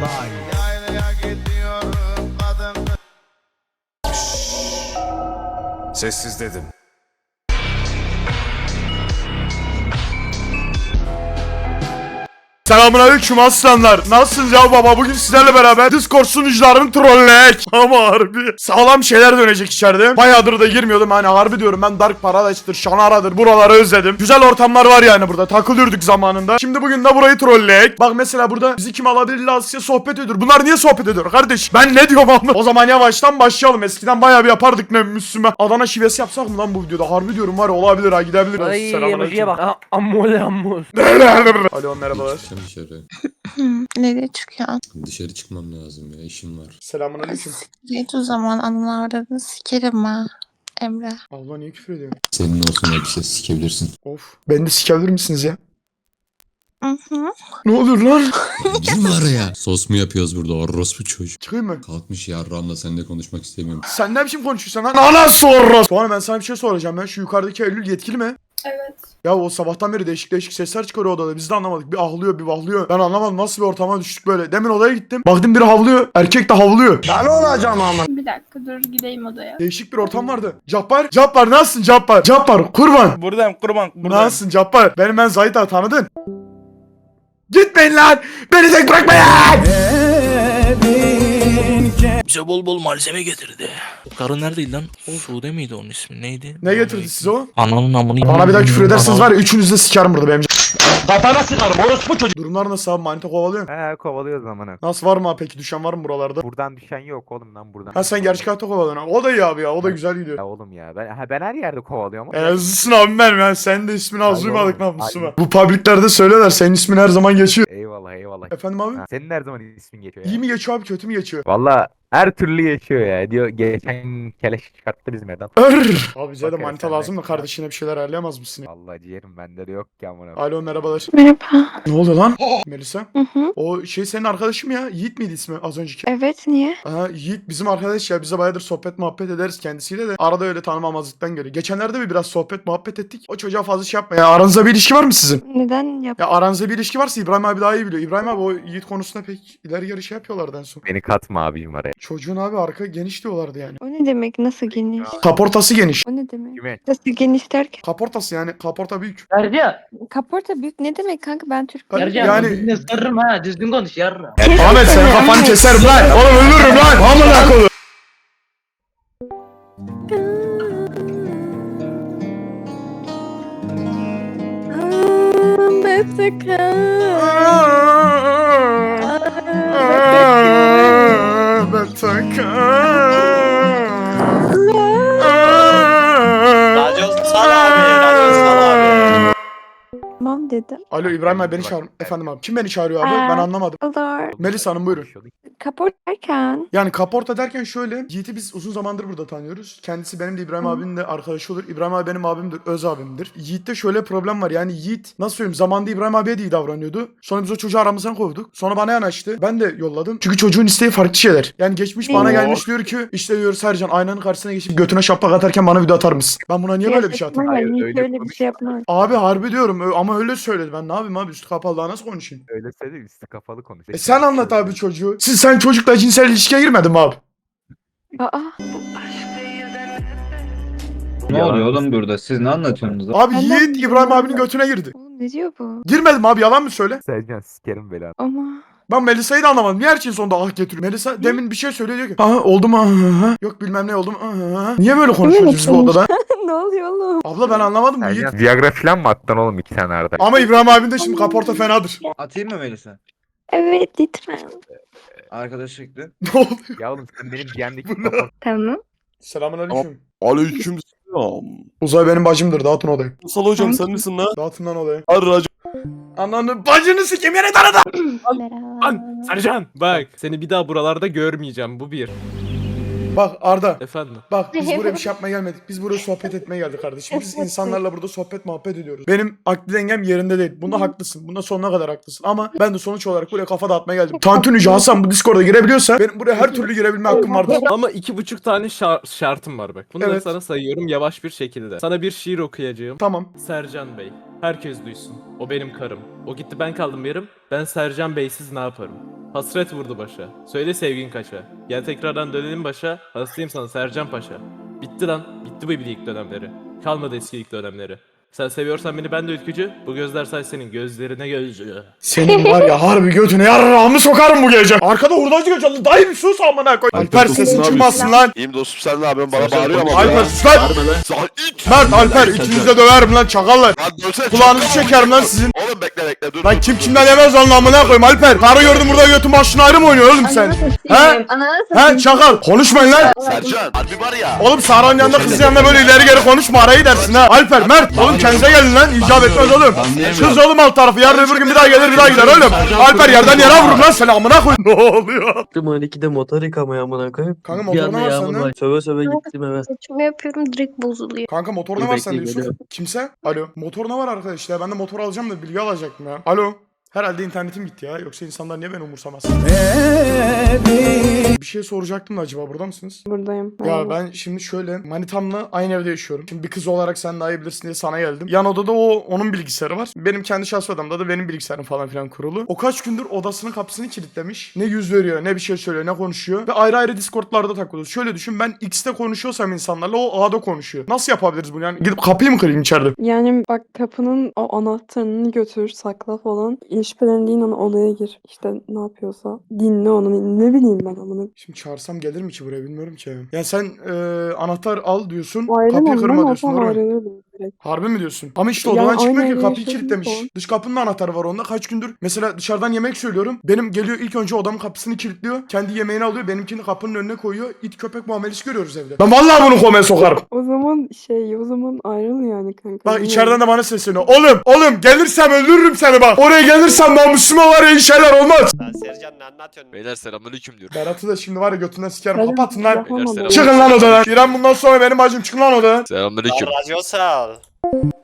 Kadın Sessiz dedim. Selamünaleyküm aslanlar. Nasılsınız ya baba? Bugün sizlerle beraber Discord sunucularını trolleyek. Ama harbi. Sağlam şeyler dönecek içeride. Bayağıdır da girmiyordum hani harbi diyorum ben Dark Paradise'dir, Şanara'dır buraları özledim. Güzel ortamlar var yani burada. Takılıyorduk zamanında. Şimdi bugün de burayı trolleyek. Bak mesela burada bizi kim alabilir Lazlı'ya sohbet ediyor. Bunlar niye sohbet ediyor kardeş? Ben ne diyorum anlamadım. O zaman yavaştan başlayalım. Eskiden bayağı bir yapardık ne Müslüman. Adana şivesi yapsak mı lan bu videoda? Harbi diyorum var ya olabilir ha gidebilir. Ay emojiye bak. Ha, Ammol ammol. Alo merhabalar. Dışarı. Nereye çıkıyorsun? Dışarı çıkmam lazım ya işim var. Selamünaleyküm. Hiç o zaman anılarını sikerim ha. Emre. Allah niye küfür ediyorum? Senin olsun elbise sikebilirsin. Of. Beni de sikebilir misiniz ya? Hı hı. Ne olur lan? Kim var ya? Sos mu yapıyoruz burada orospu çocuk? Çıkayım mı? Kalkmış yarramla seninle konuşmak istemiyorum. Sen ne biçim konuşuyorsun lan? Ana sonra. Sonra ben sana bir şey soracağım ya. Şu yukarıdaki Eylül yetkili mi? Evet. Ya o sabahtan beri değişik değişik sesler çıkarıyor odada. Biz de anlamadık. Bir ahlıyor bir vahlıyor. Ben anlamadım nasıl bir ortama düştük böyle. Demin odaya gittim. Baktım biri havlıyor. Erkek de havlıyor. Bir dakika dur gideyim odaya. Değişik bir ortam vardı. Cappar. Cappar nasılsın Cappar? Cappar kurban. Buradayım kurban. Buradayım. Nasılsın Cappar? Benim ben Zahit abi tanıdın. Gitmeyin lan. Beni tek bırakmayın. Bize bol bol malzeme getirdi. Karı neredeydi lan? Sude miydi onun ismi? Neydi? Ne getirdi size o? Ananın amını Bana bir daha küfür ederseniz var ya üçünüzü de sikerim burada benim. Kafana sıkarım orospu çocuk. Durumlar nasıl abi? Manita kovalıyor. He kovalıyoruz amına. Nasıl var mı abi peki? Düşen var mı buralarda? Buradan düşen yok oğlum lan buradan. Ha sen gerçek hayatta kovalıyorsun. ha. O da iyi abi ya. O da güzel gidiyor. Ya oğlum ya ben, ha, ben her yerde kovalıyorum. Ezlisin abim benim ya. Sen de ismini az Ay duymadık oğlum, lan Müslüman. Bu publiklerde söylerler. Senin ismin her zaman geçiyor. Eyvallah eyvallah. Efendim abi? Ha, senin her zaman ismin geçiyor ya. İyi mi geçiyor abi kötü mü geçiyor? Valla her türlü geçiyor ya. Diyor geçen keleş çıkarttı bizim evden. Ör. Abi bize de manita de. lazım da kardeşine bir şeyler ayarlayamaz mısın? ya? Vallahi ciğerim bende de yok ki amına. Alo merhabalar. Merhaba. Ne oluyor lan? Melisa. Hı hı. O şey senin arkadaşın mı ya? Yiğit miydi ismi az önceki? Evet niye? Aha Yiğit bizim arkadaş ya. Bize bayağıdır sohbet muhabbet ederiz kendisiyle de. Arada öyle tanımamazlıktan geliyor. Geçenlerde bir biraz sohbet muhabbet ettik. O çocuğa fazla şey yapma ya. Aranızda bir ilişki var mı sizin? Neden yap? Ya aranızda bir ilişki varsa İbrahim abi daha iyi biliyor. İbrahim abi o Yiğit konusunda pek ileri geri şey yapıyorlardı en son. Beni katma abicim araya. Çocuğun abi arka geniş diyorlardı yani. O ne demek? Nasıl geniş? Kaportası geniş. O ne demek? Kime? Nasıl geniş derken? Kaportası yani kaporta büyük. Ercan. Kaporta büyük ne demek kanka ben Türk Yani- değilim. Ercan. yani- Yani... Sırrım ha düzgün konuş yarra. Ahmet sen kafanı keserim lan. Oğlum öldürürüm lan. Amına koyayım. Racon dedim. Alo İbrahim abi beni çağır. Efendim abi. Kim beni çağırıyor abi? Ben anlamadım. Olur. Melisa Hanım buyurun. Kaport derken. Yani kaporta derken şöyle. Yiğit'i biz uzun zamandır burada tanıyoruz. Kendisi benim de İbrahim abinin de arkadaşı olur. İbrahim abi benim abimdir. Öz abimdir. Yiğit'te şöyle problem var. Yani Yiğit nasıl söyleyeyim zamanda İbrahim abiye de iyi davranıyordu. Sonra biz o çocuğu aramızdan kovduk. Sonra bana yanaştı. Ben de yolladım. Çünkü çocuğun isteği farklı şeyler. Yani geçmiş bana Oo. gelmiş diyor ki işte diyor Sercan aynanın karşısına geçip götüne şaplak atarken bana video atar mısın? Ben buna niye böyle bir şey atayım? Hayır, öyle öyle bir konuşma. şey yapmaz. Abi harbi diyorum ö- ama öyle söyledi. Ben ne yapayım abi üstü kapalı daha nasıl konuşayım? Öyle söyle üstü kafalı konuş. E sen anlat abi çocuğu. Siz sen çocukla cinsel ilişkiye girmedin mi abi? Aa. Ne oluyor oğlum burada? Siz ne anlatıyorsunuz? Abi Ben de Yiğit İbrahim abi. abinin götüne girdi. Oğlum ne diyor bu? Girmedim abi yalan mı söyle? Sercan sikerim belanı. Ama. Ben Melisa'yı da anlamadım. Niye her şeyin sonunda ah getiriyor? Melisa demin bir şey söylüyor diyor ki. Aha oldu mu? Aha. Yok bilmem ne oldu mu? Aha. Niye böyle konuşuyoruz biz bu odada? ne oluyor oğlum? Abla ben anlamadım bu Yiğit. Sercan Viagra falan mı attın oğlum iki tane arada? Ama İbrahim abinin de şimdi kaporta fenadır. Atayım mı Melisa? Evet lütfen. Arkadaş şekli. ne oluyor? Ya oğlum sen benim GM'deki kaporta Tamam. Selamünaleyküm. Aleyküm selam. Uzay benim bacımdır. Dağıtın odayı. Sal hocam sen misin lan? Dağıtın lan odayı. Ar racon. Ananı bacını sikeyim yine tanıdı. Merhaba. Sercan bak seni bir daha buralarda görmeyeceğim bu bir. Bak Arda. Efendim. Bak biz buraya bir şey yapmaya gelmedik. Biz buraya sohbet etmeye geldik kardeşim. Biz insanlarla burada sohbet muhabbet ediyoruz. Benim akli dengem yerinde değil. Bunda haklısın. Bunda sonuna kadar haklısın. Ama ben de sonuç olarak buraya kafa dağıtmaya geldim. Tantunici Hasan bu Discord'a girebiliyorsa benim buraya her türlü girebilme hakkım vardır. Ama iki buçuk tane şar- şartım var bak. Bunları Evet. sana sayıyorum yavaş bir şekilde. Sana bir şiir okuyacağım. Tamam. Sercan Bey. Herkes duysun. O benim karım. O gitti ben kaldım yarım. Ben Sercan Bey'siz ne yaparım? Hasret vurdu başa. Söyle sevgin kaça. Gel tekrardan dönelim başa. Hastayım sana Sercan Paşa. Bitti lan. Bitti bu ilk dönemleri. Kalmadı eski ilk dönemleri. Sen seviyorsan beni ben de ülkücü. Bu gözler say senin gözlerine gözcü. Senin var ya harbi götüne yarrağımı sokarım bu gece. Arkada hurdacı göçerli. Dayı bir sus amına koy. Alper sesin çıkmasın lan. İyiyim dostum sen ne yapıyorsun bana bağırıyor ama. Alper sus lan. Mert Alper ikinizi de döverim lan çakallar. Kulağınızı çekerim lan sizin. Oğlum bekle bekle dur. Lan kim kimden yemez lan amına koyayım Alper. Karı gördüm burada götüm başına ayrı mı oynuyor oğlum sen? He? He çakal. Konuşmayın lan. Sercan harbi var ya. Oğlum Sara'nın yanında kızın yanında böyle ileri geri konuşma arayı dersin ha. Alper Mert oğlum kendinize gelin lan icap etmez oğlum. Kız oğlum alt tarafı yarın öbür gün bir daha gelir bir daha gider oğlum. Alper yerden yere vurur lan seni amına koy. Ne oluyor? Gittim 12'de motor yıkamaya amına koyayım. Kanka motor ne var sende? Söve söve gittim eve. Saçımı yapıyorum direkt bozuluyor. Kanka motor ne Dur var sende Yusuf? Kimse? Alo. Motor ne var arkadaşlar? Ben de motor alacağım da bilgi alacaktım ya. Alo. Herhalde internetim gitti ya. Yoksa insanlar niye beni umursamaz? Bir şey soracaktım da acaba burada mısınız? Buradayım. Ya ben şimdi şöyle manitamla aynı evde yaşıyorum. Şimdi bir kız olarak sen daha iyi bilirsin diye sana geldim. Yan odada o onun bilgisayarı var. Benim kendi şahsi odamda da benim bilgisayarım falan filan kurulu. O kaç gündür odasının kapısını kilitlemiş. Ne yüz veriyor ne bir şey söylüyor ne konuşuyor. Ve ayrı ayrı Discord'larda takılıyoruz. Şöyle düşün ben X'te konuşuyorsam insanlarla o A'da konuşuyor. Nasıl yapabiliriz bunu yani? Gidip kapıyı mı kırayım içeride? Yani bak kapının o anahtarını götür sakla falan. İşbelendiğin an odaya gir. İşte ne yapıyorsa. Dinle onu. Ne bileyim ben amına. Şimdi çağırsam gelir mi ki buraya bilmiyorum ki. Yani sen e, anahtar al diyorsun. Ayrılmam kapıyı kırma diyorsun. ayrılırdım direkt. Harbi mi diyorsun? Ama işte Yani odadan çıkmıyor aynı ki kapıyı kilitlemiş. zaman. Dış kapının da anahtarı var onda. Kaç gündür mesela dışarıdan yemek söylüyorum. Benim geliyor ilk önce odamın kapısını kilitliyor. Kendi yemeğini alıyor. Benimkini kapının önüne koyuyor. İt köpek muamelesi görüyoruz evde. Ben vallahi bunu komaya sokarım. O zaman şey o zaman ayrıl yani kanka. Bak içeriden de bana sesleniyor. Oğlum oğlum gelirsem öldürürüm seni bak. Oraya gelirsem namusuma var ya şeyler olmaz. Ne anlatıyorsun? Beyler selamünaleyküm diyor. Berat'ı da şimdi var ya götünden sikerim. Ben- Kapatın lan. Beyler. Çıkın lan odadan. İrem bundan sonra benim bacım çıkın lan odadan. Selamünaleyküm. Allah razı olsun.